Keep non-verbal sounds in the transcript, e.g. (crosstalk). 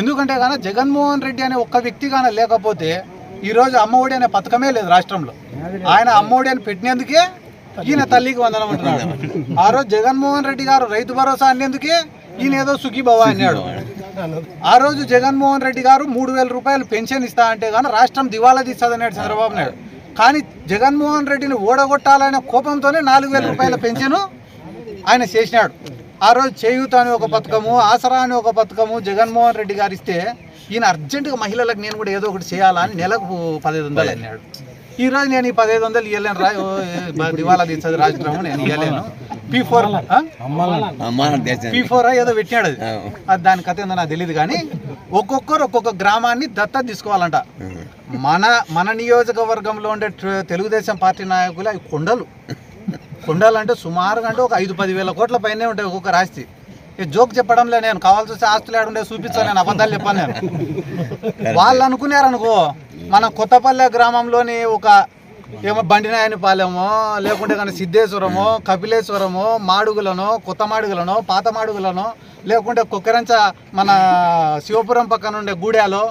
ఎందుకంటే కానీ జగన్మోహన్ రెడ్డి అనే ఒక్క వ్యక్తి కానీ లేకపోతే ఈరోజు అమ్మఒడి అనే పథకమే లేదు రాష్ట్రంలో. ఆయన అమ్మఒడి అని పెట్టినందుకే ఈయన తల్లికి వందనం అంటున్నాడు. (laughs) ఆ రోజు జగన్మోహన్ రెడ్డి గారు రైతు భరోసా అనేందుకే ఈయన ఏదో సుఖీభవ అన్నాడు. ఆ రోజు జగన్మోహన్ రెడ్డి గారు మూడు వేల రూపాయలు పెన్షన్ ఇస్తా అంటే కానీ రాష్ట్రం దివాలా తీస్తుందన్నాడు చంద్రబాబు నాయుడు. కానీ జగన్మోహన్ రెడ్డిని ఓడగొట్టాలనే కోపంతోనే నాలుగు వేల రూపాయల పెన్షన్ ఆయన చేసినాడు. ఆ రోజు చేయూత అని ఒక పథకము ఆసరా అని ఒక పథకము జగన్మోహన్ రెడ్డి గారు ఇస్తే ఈయన అర్జెంటుగా మహిళలకు నేను కూడా ఏదో ఒకటి చేయాలని నెలకు పదిహేను వందలు అన్నాడు. ఈ రోజు నేను ఈ పదిహేను వందలు ఇవ్వలేను రా దివాలా తీస్తుంది రాజకీయం నేను ఇవ్వలేను పీ ఫోర్ పీ ఫోర్ ఏదో పెట్టినాడు అది. అది దాని కథ ఏందో నాకు తెలియదు కానీ ఒక్కొక్కరు ఒక్కొక్క గ్రామాన్ని దత్తత తీసుకోవాలంట. మన మన నియోజకవర్గంలో ఉండే తెలుగుదేశం పార్టీ నాయకులు అవి కొండలు. కొండలు అంటే సుమారుగా అంటే ఒక ఐదు పది వేల కోట్ల పైనే ఉంటాయి ఒక్కొక్క రాస్తి ఈ జోక్ చెప్పడంలే నేను కావాల్సి వస్తే ఆస్తులు ఏడుండే చూపించాను నేను అబద్ధాలు చెప్పాను నేను. వాళ్ళు అనుకున్నారనుకో మన కొత్తపల్లె గ్రామంలోని ఒక ఏమో బండినాయని పాలెమో లేకుంటే కానీ సిద్ధేశ్వరమో కపిలేశ్వరమో మాడుగులనో కొత్త మాడుగులనో పాత మాడుగులనో లేకుంటే కుక్కరంచ మన శివపురం పక్కన ఉండే గూడాలో